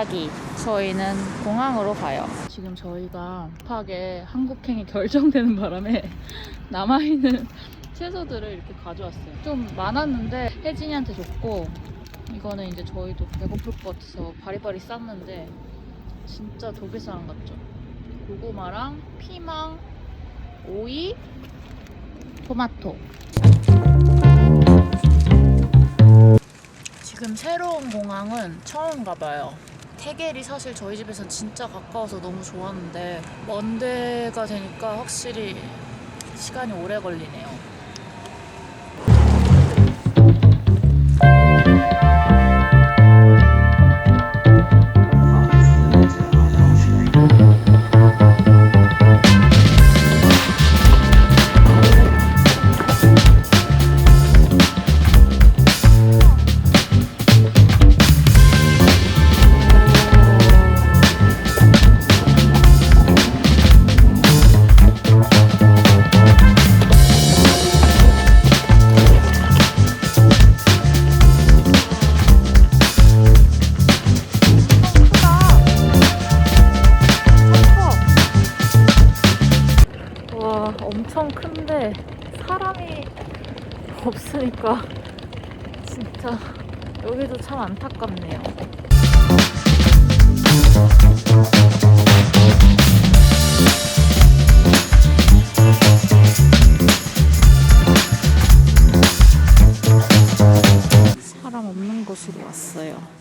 갑자기 저희는 공항으로 가요. 지금 저희가 급하게 한국행이 결정되는 바람에 남아있는 채소들을 이렇게 가져왔어요. 좀 많았는데 혜진이한테 줬고 이거는 이제 저희도 배고플 것 같아서 바리바리 쌌는데 진짜 독일 사람 같죠? 고구마랑 피망, 오이, 토마토. 지금 새로운 공항은 처음 가봐요. 태겔이 사실 저희 집에선 진짜 가까워서 너무 좋았는데 먼 데가 되니까 확실히 시간이 오래 걸리네요. 없으니까 진짜 여기도 참 안타깝네요. 사람 없는 곳으로 왔어요.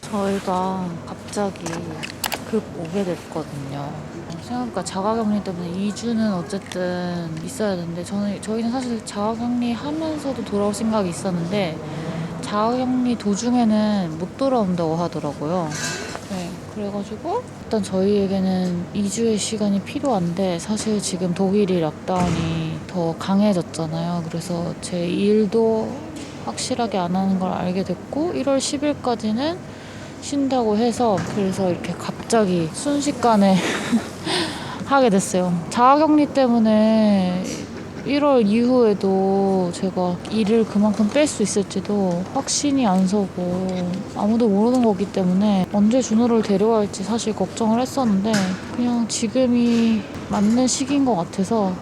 저희가 갑자기 급 오게 됐거든요. 생각보다 자가격리 때문에 2주는 어쨌든 있어야 되는데 저는 저희는 사실 자가격리 하면서도 돌아올 생각이 있었는데 자가격리 도중에는 못 돌아온다고 하더라고요. 네, 그래가지고 일단 저희에게는 2주의 시간이 필요한데 사실 지금 독일이 락다운이 더 강해졌잖아요. 그래서 제 일도 확실하게 안 하는 걸 알게 됐고 1월 10일까지는 쉰다고 해서 그래서 이렇게 갑 자기 순식간에 하게 됐어요. 자가격리 때문에 1월 이후에도 제가 일을 그만큼 뺄 수 있을지도 확신이 안 서고 아무도 모르는 거기 때문에 언제 준호를 데려갈지 사실 걱정을 했었는데 그냥 지금이 맞는 시기인 것 같아서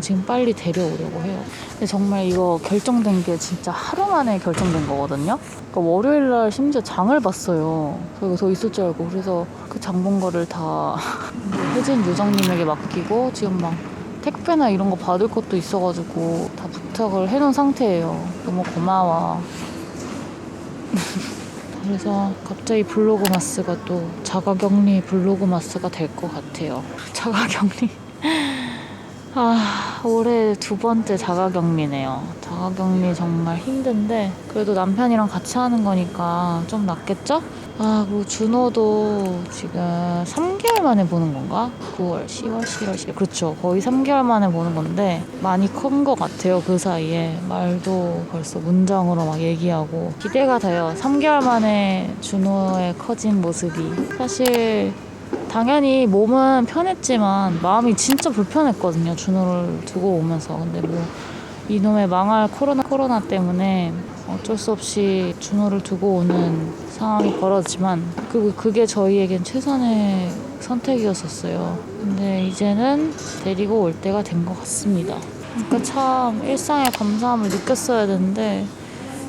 지금 빨리 데려오려고 해요. 근데 정말 이거 결정된 게 진짜 하루 만에 결정된 거거든요. 그러니까 월요일 날 심지어 장을 봤어요. 저희가 더 있을 줄 알고 그래서 그 장 본 거를 다 혜진 요정님에게 맡기고 지금 막 택배나 이런 거 받을 것도 있어가지고 다 부탁을 해놓은 상태예요. 너무 고마워. 그래서 갑자기 블로그마스가 또 자가격리 블로그마스가 될 것 같아요. 자가격리. 아, 올해 두 번째 자가격리네요. 자가격리 정말 힘든데, 그래도 남편이랑 같이 하는 거니까 좀 낫겠죠? 아, 그리고 준호도 지금 3개월 만에 보는 건가? 9월, 10월, 11월, 12월. 그렇죠. 거의 3개월 만에 보는 건데, 많이 큰 것 같아요. 그 사이에. 말도 벌써 문장으로 막 얘기하고. 기대가 돼요. 3개월 만에 준호의 커진 모습이. 사실, 당연히 몸은 편했지만 마음이 진짜 불편했거든요. 준호를 두고 오면서. 근데 뭐 이놈의 망할 코로나 코로나 때문에 어쩔 수 없이 준호를 두고 오는 상황이 벌어지만 그 그게 저희에겐 최선의 선택이었었어요. 근데 이제는 데리고 올 때가 된 것 같습니다. 그러니까 참 일상의 감사함을 느꼈어야 되는데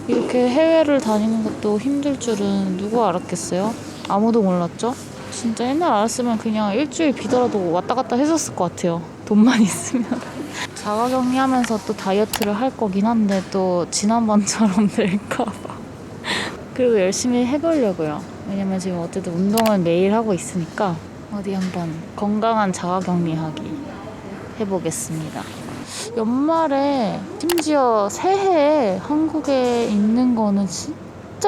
이렇게 해외를 다니는 것도 힘들 줄은 누구 알았겠어요? 아무도 몰랐죠? 진짜 옛날 알았으면 그냥 일주일 비더라도 왔다 갔다 했었을 것 같아요. 돈만 있으면. 자가격리 하면서 또 다이어트를 할 거긴 한데 또 지난번처럼 될까봐. 그래도 열심히 해보려고요. 왜냐면 지금 어쨌든 운동은 매일 하고 있으니까 어디 한번 건강한 자가격리 하기 해보겠습니다. 연말에 심지어 새해에 한국에 있는 거는 진짜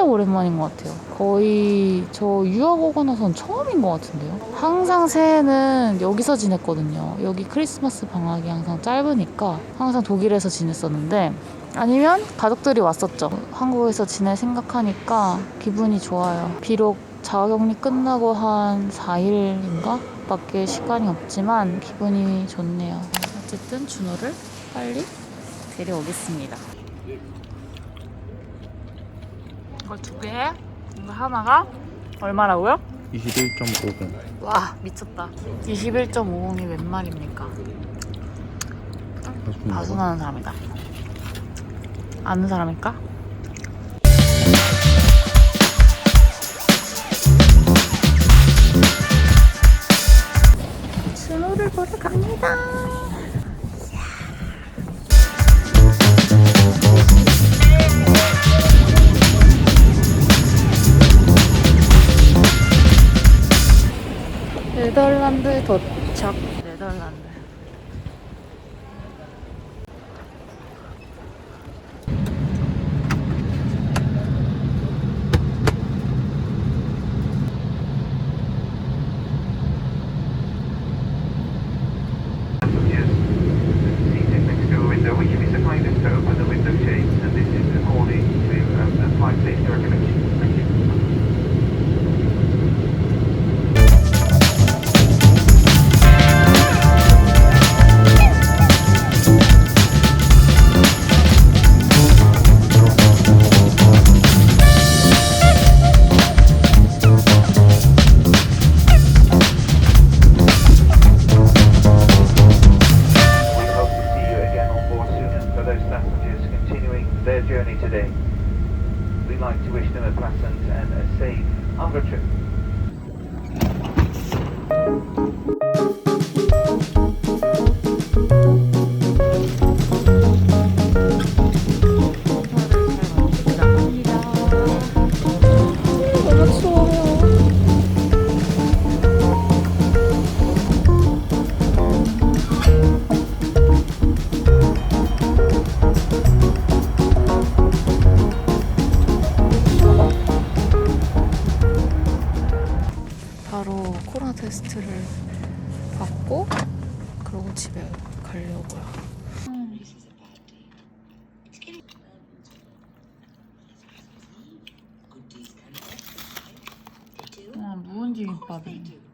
오랜만인 것 같아요. 거의 저 유학 오고 나선 처음인 것 같은데요. 항상 새해는 여기서 지냈거든요. 여기 크리스마스 방학이 항상 짧으니까 항상 독일에서 지냈었는데 아니면 가족들이 왔었죠. 한국에서 지낼 생각하니까 기분이 좋아요. 비록 자가격리 끝나고 한 4일인가? 밖에 시간이 없지만 기분이 좋네요. 어쨌든 준호를 빨리 데려오겠습니다. 이거 두 개, 이거 하나가 얼마라고요? 21.50 와 미쳤다. 21.50이 웬 말입니까? 바순하는 사람이다. 아는 사람일까? 준호를 보러 갑니다. 네덜란드 도착. 네덜란드. 바로 코로나 테스트를 받고 그러고 집에 가려고요. 아, 무언지 김밥이.